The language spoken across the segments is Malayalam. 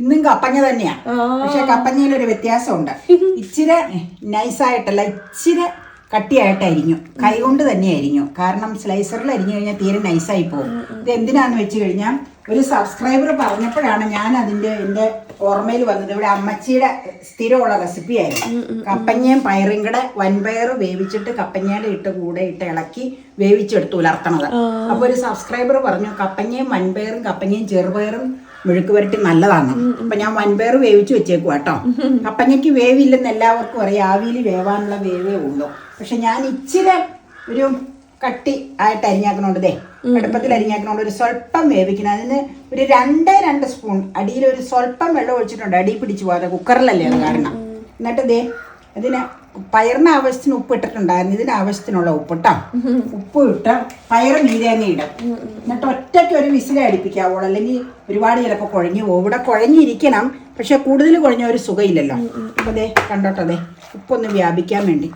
ഇന്നും കപ്പഞ്ഞ തന്നെയാ. പക്ഷെ കപ്പങ്ങയിൽ ഒരു വ്യത്യാസമുണ്ട്. ഇച്ചിരി നൈസായിട്ടല്ല ഇച്ചിരി കട്ടിയായിട്ട് അരിഞ്ഞു. കൈകൊണ്ട് തന്നെ അരിഞ്ഞു. കാരണം സ്ലൈസറിൽ അരിഞ്ഞു കഴിഞ്ഞാൽ തീരെ നൈസായി പോകും. ഇത് എന്തിനാന്ന് വെച്ച് കഴിഞ്ഞാൽ ഒരു സബ്സ്ക്രൈബർ പറഞ്ഞപ്പോഴാണ് ഞാൻ അതിന്റെ എന്റെ ഓർമ്മയിൽ വന്നത്. ഇവിടെ അമ്മച്ചിയുടെ സ്ഥിരമുള്ള റെസിപ്പി ആയിരുന്നു. കപ്പഞ്ഞയും പയറും കൂടെ വൻപയർ വേവിച്ചിട്ട് കപ്പഞ്ഞയുടെ ഇട്ട് കൂടെ ഇട്ട് ഇളക്കി വേവിച്ചെടുത്ത് ഉലർത്തണത്. അപ്പൊ ഒരു സബ്സ്ക്രൈബർ പറഞ്ഞു കപ്പഞ്ഞയും വൻപയറും കപ്പഞ്ഞയും ചെറുപയറും മെഴുക്ക് പുരട്ടി നല്ലതാണ്. അപ്പൊ ഞാൻ വൻപയർ വേവിച്ച് വെച്ചേക്കും കേട്ടോ. കപ്പങ്ങയ്ക്ക് വേവില്ലെന്ന് എല്ലാവർക്കും അറിയാം. ആവിയിൽ വേവാനുള്ള വേവേ ഉള്ളൂ. പക്ഷെ ഞാൻ ഇച്ചിരി ഒരു കട്ടി ആയിട്ട് അരിഞ്ഞാക്കണോണ്ടേ അടുപ്പത്തിൽ അരിഞ്ഞാക്കണോണ്ട് ഒരു സ്വല്പം വേവിക്കണം. അതിന് ഒരു രണ്ടേ രണ്ട് സ്പൂൺ അടിയിൽ ഒരു സ്വല്പം വെള്ളം ഒഴിച്ചിട്ടുണ്ട്. അടി പിടിച്ചു പോകാതെ കുക്കറിലല്ലേ അത് കാരണം. എന്നിട്ട് ദേ ഇതിന് പയറിന് ആവശ്യത്തിന് ഉപ്പ് ഇട്ടിട്ടുണ്ടായിരുന്നു. ഇതിന് ആവശ്യത്തിനുള്ള ഉപ്പ് ഇട്ടാ ഉപ്പ് ഇട്ട് പയറ് നീരേങ്ങ ഇടും. എന്നിട്ട് ഒറ്റയ്ക്ക് ഒരു വിസിൽ അടിപ്പിക്കാവുള്ളൂ അല്ലെങ്കിൽ ഒരുപാട് ചിലപ്പോൾ കുഴഞ്ഞു പോകും. ഇവിടെ കുഴഞ്ഞിരിക്കണം. പക്ഷെ കൂടുതൽ കുഴഞ്ഞ ഒരു സുഖമില്ലല്ലോ. അപ്പോൾ അതെ കണ്ടോട്ടോ ദേ. ഉപ്പൊന്ന് വ്യാപിക്കാൻ വേണ്ടി.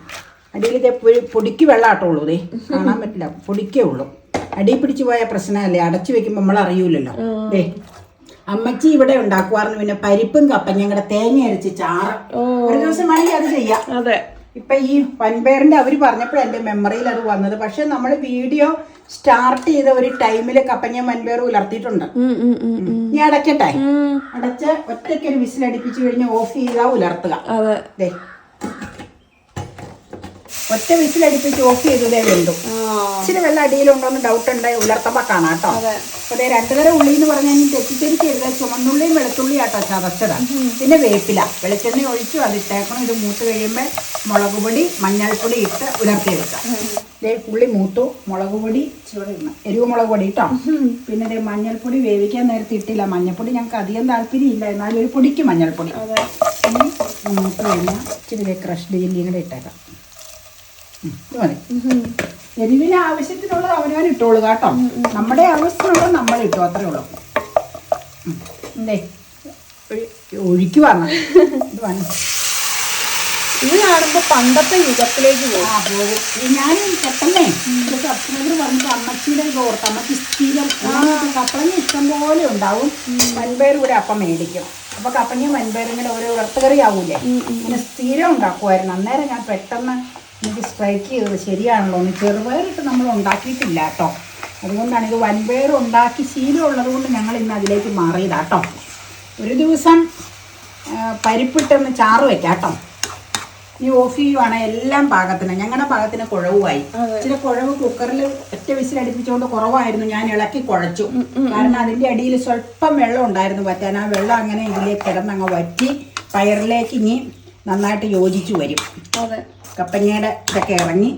അടിയിൽ ഇതേ പൊടിക്ക് പൊടിക്ക് വെള്ളാട്ടുള്ളൂ ദേ. കാണാൻ പറ്റില്ല. പൊടിക്കേ ഉള്ളൂ. അടി പിടിച്ചു പോയ പ്രശ്നമല്ലേ? അടച്ചു വെക്കുമ്പോൾ നമ്മൾ അറിയൂലല്ലോ ദേ. അമ്മച്ചി ഇവിടെ ഉണ്ടാക്കുവായിരുന്നു പിന്നെ പരിപ്പും കപ്പ. ഞങ്ങളുടെ തേങ്ങ അരച്ച് ചാറ്. ഒരു ദിവസം വേണമെങ്കിൽ അത് ചെയ്യാം. അതെ. ഇപ്പൊ ഈ വൻപയറിന്റെ അവർ പറഞ്ഞപ്പോഴാണ് എന്റെ മെമ്മറിയിൽ അത് വന്നത്. പക്ഷെ നമ്മൾ വീഡിയോ സ്റ്റാർട്ട് ചെയ്ത ഒരു ടൈമിൽ കപ്പഞ്ഞ വൻപയർ ഉലർത്തിയിട്ടുണ്ട്. ഞാൻ അടയ്ക്കട്ടെ അടച്ച് ഒറ്റയ്ക്ക് ഒരു വിസിൽ അടുപ്പിച്ചു കഴിഞ്ഞ് ഓഫ് ചെയ്താ ഉലർത്തുക. ഒറ്റ വിസിൽ അടുപ്പിച്ച് ഓഫ് ചെയ്തതേ വേണ്ടു ഇച്ചിരി വെള്ളം അടിയിലുണ്ടോ എന്ന് ഡൗട്ട് ഉണ്ടായി ഉലർത്തുമ്പോ കാണാം കേട്ടോ. അതെ. രണ്ടുതരം രണ്ടു തരം ഉള്ളി എന്ന് പറഞ്ഞാൽ തെറ്റിദ്ധരിക്കരുത്. ചുമന്നുള്ളിയും വെളുത്തുള്ളിയും ആട്ടോ ചതച്ചതാണ് പിന്നെ വേപ്പില. വെളിച്ചെണ്ണ ഒഴിച്ചു അത് ഇട്ടേക്കണം. ഇത് മൂത്ത് കഴിയുമ്പോൾ മുളക് പൊടി മഞ്ഞൾപ്പൊടി ഇട്ട് ഉലർത്തിയെടുക്കാം. ദേ ഉള്ളി മൂത്തു. മുളക് പൊടി ചൂട് ഇടണം. എരിവ് മുളക് പൊടി ഇട്ടോ? പിന്നെ ദേ മഞ്ഞൾപ്പൊടി വേവിക്കാൻ നേരത്തെ ഇട്ടില്ല. മഞ്ഞൾപ്പൊടി ഞങ്ങൾക്ക് അധികം താല്പര്യമില്ല എന്നാലും ഒരു പൊടിക്ക് മഞ്ഞൾപ്പൊടി. മൂത്ത് കഴിഞ്ഞാൽ ഇച്ചിരി ക്രഷ്ഡ് ചില്ലിയും കൂടെ ഇട്ടേക്കാം. മതി. എരിവിന് ആവശ്യത്തിനുള്ളത് അവനവൻ ഇട്ടോളൂ കേട്ടോ. നമ്മുടെ ആവശ്യത്തിനുള്ളത് നമ്മൾ ഇട്ടു. അത്രേ ഉള്ളൂ. ഉം. ദേ, ഒഴി- ഒഴിക്കുവാണ് ഇത് വന്ന് ഇത് കാണുമ്പോ പണ്ടത്തെ യുഗത്തിലേക്ക് പോകും ആ പോകും. ഞാൻ പെട്ടെന്നേ ഒരു സബ്സ്ക്രൈബർ പറഞ്ഞിട്ട് അമ്മച്ചിയുടെ ഓർത്ത് അമ്മച്ചി സ്ഥിരം കപ്പളങ്ങ ഇഷ്ടം പോലെ ഉണ്ടാവും വൻപയർ കൂടെ അപ്പം മേടിക്കും. അപ്പൊ കപ്പങ്ങയും വൻപയറും കൂടെ ഒരു വറുത്തുകറി ആവൂലേ ഇങ്ങനെ സ്ഥിരം ഉണ്ടാക്കുമായിരുന്നു അന്നേരം ഞാൻ പെട്ടെന്ന് എനിക്ക് സ്ട്രൈക്ക് ചെയ്തത് ശരിയാണല്ലോ എന്ന് ചെറുപയറിട്ട് നമ്മൾ ഉണ്ടാക്കിയിട്ടില്ല കേട്ടോ. അതുകൊണ്ടാണ് ഇത് വൻപയർ ഉണ്ടാക്കി ശീലമുള്ളത് കൊണ്ട് ഞങ്ങൾ ഇന്ന് അതിലേക്ക് മാറിയതാട്ടോ ഒരു ദിവസം പരിപ്പിട്ടൊന്ന് ചാറ് വെക്കാം ഈ ഓഫ് ചെയ്യുവാണ് എല്ലാം പാകത്തിന്. ഞങ്ങളുടെ പാകത്തിന് കുഴവുമായി. ചില കുഴവ് കുക്കറിൽ ഒറ്റ വിസിൽ അടുപ്പിച്ചുകൊണ്ട് കുറവായിരുന്നു. ഞാൻ ഇളക്കി കുഴച്ചു. കാരണം അതിന്റെ അടിയിൽ സ്വല്പം വെള്ളം ഉണ്ടായിരുന്നു പറ്റാൻ. ആ വെള്ളം അങ്ങനെ ഇതിലേക്ക് കിടന്നങ്ങ് വറ്റി പയറിലേക്ക് ഇനി നന്നായിട്ട് യോജിച്ചു വരും. കപ്പങ്ങയുടെ ഇതൊക്കെ ഇറങ്ങി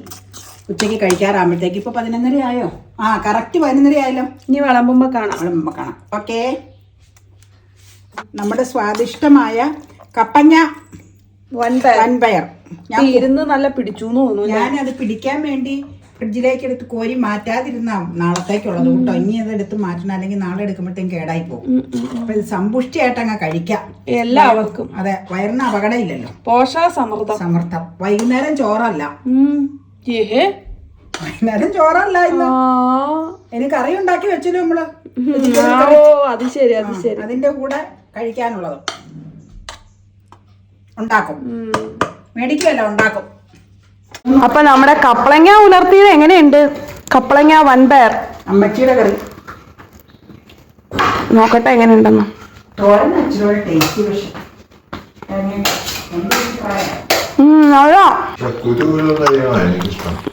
ഉച്ചയ്ക്ക് കഴിക്കാറാകുമ്പോഴത്തേക്ക് ഇപ്പൊ പതിനൊന്നര ആയോ ആ കറക്റ്റ് പതിനൊന്നര ആയല്ലോ ഇനി വിളമ്പുമ്പോ കാണാം. വിളമ്പുമ്പോ കാണാം. ഓക്കേ നമ്മുടെ സ്വാദിഷ്ടമായ കപ്പഞ്ഞ വൻപയർ ഞാൻ ഇരുന്ന് നല്ല പിടിച്ചു തോന്നുന്നു ഞാൻ അത് പിടിക്കാൻ വേണ്ടി ഫ്രിഡ്ജിലേക്ക് എടുത്ത് കോരി മാറ്റാതിരുന്ന നാളത്തേക്കുള്ളത് കേട്ടോ. ഇനി അത് എടുത്ത് മാറ്റണം. അല്ലെങ്കിൽ നാളെ എടുക്കുമ്പോഴത്തേക്കും കേടായി പോകും. അപ്പൊ ഇത് സമ്പുഷ്ടിയായിട്ട് അങ്ങ് കഴിക്കാം. എല്ലാവർക്കും. അതെ വയറിന് അപകടമില്ലല്ലോ പോഷക സമൃദ്ധം സമർത്ഥം വൈകുന്നേരം ചോറല്ല. വൈകുന്നേരം ചോറല്ല ഇനി കറി ഉണ്ടാക്കി വെച്ചല്ലോ നമ്മൾ? ഓ അത് ശരി അത് ശരി. അതിന്റെ കൂടെ കഴിക്കാനുള്ളത്. ഉണ്ടാക്കും. മേടിക്കുമല്ലോ ഉണ്ടാക്കും. അപ്പൊ നമ്മുടെ കപ്പളങ്ങ ഉലർത്തിയത് എങ്ങനെയുണ്ട്? കപ്പളങ്ങ വൻപയർ അമ്മച്ചിയുടെ കറി. നോക്കട്ടെ എങ്ങനെയുണ്ടെന്ന്. തോരൻ ടേസ്റ്റ് പക്ഷെ.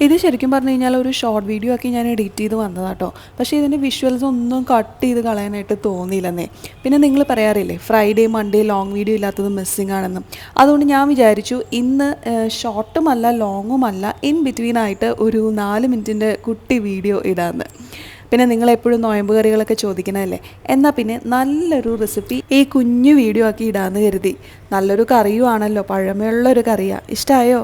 ഇത് ശരിക്കും പറഞ്ഞു കഴിഞ്ഞാൽ ഒരു ഷോർട്ട് വീഡിയോ ആക്കി ഞാൻ എഡിറ്റ് ചെയ്ത് വന്നതാട്ടോ പക്ഷേ ഇതിന്റെ വിഷ്വൽസ് ഒന്നും കട്ട് ചെയ്ത് കളയാനായിട്ട് തോന്നിയില്ലെന്നേ. പിന്നെ നിങ്ങൾ പറയാറില്ലേ ഫ്രൈഡേ മൺഡേ ലോങ് വീഡിയോ ഇല്ലാത്തത് മിസ്സിങ് ആണെന്നും. അതുകൊണ്ട് ഞാൻ വിചാരിച്ചു ഇന്ന് ഷോർട്ടുമല്ല ലോങ്ങുമല്ല ലോങ്ങും ഇൻ ബിറ്റ്വീൻ ആയിട്ട് ഒരു നാല് മിനിറ്റിന്റെ കുട്ടി വീഡിയോ ഇടാമെന്ന് പിന്നെ നിങ്ങൾ എപ്പോഴും നോയമ്പ് കറികളൊക്കെ ചോദിക്കണമല്ലേ എന്നാൽ പിന്നെ നല്ലൊരു റെസിപ്പി ഈ കുഞ്ഞു വീഡിയോ ആക്കി ഇടാമെന്ന് കരുതി. നല്ലൊരു കറിയുമാണല്ലോ പഴമയുള്ള ഒരു കറിയാണ് ഇഷ്ടമായോ